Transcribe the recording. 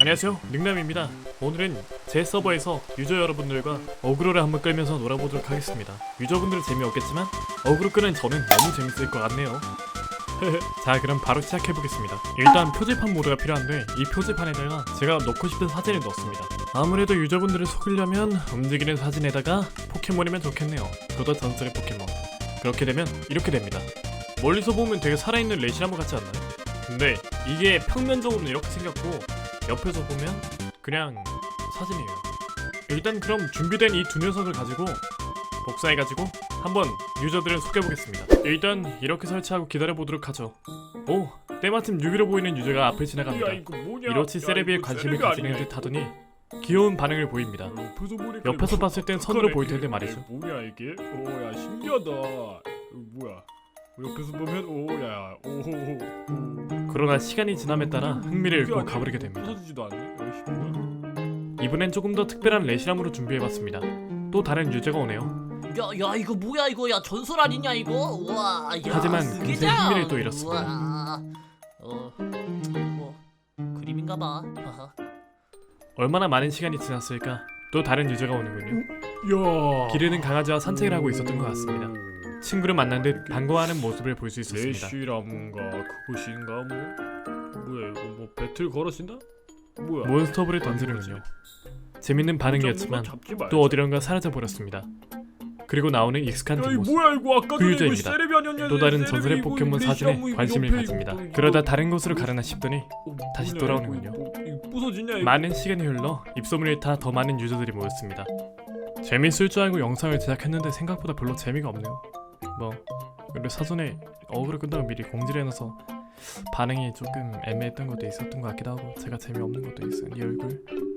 안녕하세요. 능남입니다. 오늘은 제 서버에서 유저 여러분들과 어그로를 한번 끌면서 놀아보도록 하겠습니다. 유저분들은 재미없겠지만 어그로 끄는 저는 너무 재밌을 것 같네요. 자 그럼 바로 시작해보겠습니다. 일단 표지판 모드가 필요한데 이 표지판에다가 제가 넣고 싶은 사진을 넣습니다. 아무래도 유저분들을 속이려면 움직이는 사진에다가 포켓몬이면 좋겠네요. 그것도 전설의 포켓몬. 그렇게 되면 이렇게 됩니다. 멀리서 보면 되게 살아있는 레시나무 같지 않나요? 근데 이게 평면적으로는 이렇게 생겼고 옆에서 보면 그냥 사진이에요. 일단 그럼 준비된 이 두 녀석을 가지고 복사해가지고 한번 유저들을 속여보겠습니다. 일단 이렇게 설치하고 기다려보도록 하죠. 오, 때마침 유비로 보이는 유저가 앞을 지나갑니다. 이로치 세레비에 관심을 가지는 듯 하더니 귀여운 반응을 보입니다. 옆에서 봤을 땐 선으로 보일 텐데 말이죠. 뭐야 이게? 오야 신기하다. 옆에서 보면 오야 오호호. 그러나 시간이 지남에 따라 흥미를 잃고 가버리게 됩니다. 부서지지도 않네. 어이씨 뭐야? 이번엔 조금 더 특별한 레시람으로 준비해봤습니다. 또 다른 유저가 오네요. 야, 야 이거 뭐야 이거 야 전설 아니냐 이거? 우와, 야, 하지만! 금세 흥미를 또 잃었습니다. 우와, 어, 뭐 그림인가 봐. 하하. 얼마나 많은 시간이 지났을까? 또 다른 유저가 오는군요. 야. 기르는 강아지와 산책을 하고 있었던 것 같습니다. 친구를 만난 듯 반가워하는 모습을 볼 수 있었습니다. 레시라문가 그것인가 뭐? 뭐야 이거 뭐 배틀 걸어신다? 뭐야? 몬스터볼을 던지는군요. 재밌는 반응이었지만 말자. 또 어디론가 사라져 버렸습니다. 그리고 나오는 익숙한 야, 뒷모습. 뭐야 이거 아까 그 전에 유저입니다. 이거 세레비 아니었냐? 또 다른 전설의 포켓몬 사진에 이거 관심을 옆에 가집니다. 이거, 그러다 다른 곳으로 가려나 싶더니 어, 다시 뭐냐, 돌아오는군요. 이거, 이거 부서지냐 이거? 많은 시간이 흘러 입소문을 타 더 많은 유저들이 모였습니다. 재밌을 줄 알고 영상을 제작했는데 생각보다 별로 재미가 없네요. 뭐 그리고 사전에 어그로 끈다고 미리 공지를 해놔서 반응이 조금 애매했던 것도 있었던 것 같기도 하고 제가 재미없는 것도 있어요. 이 얼굴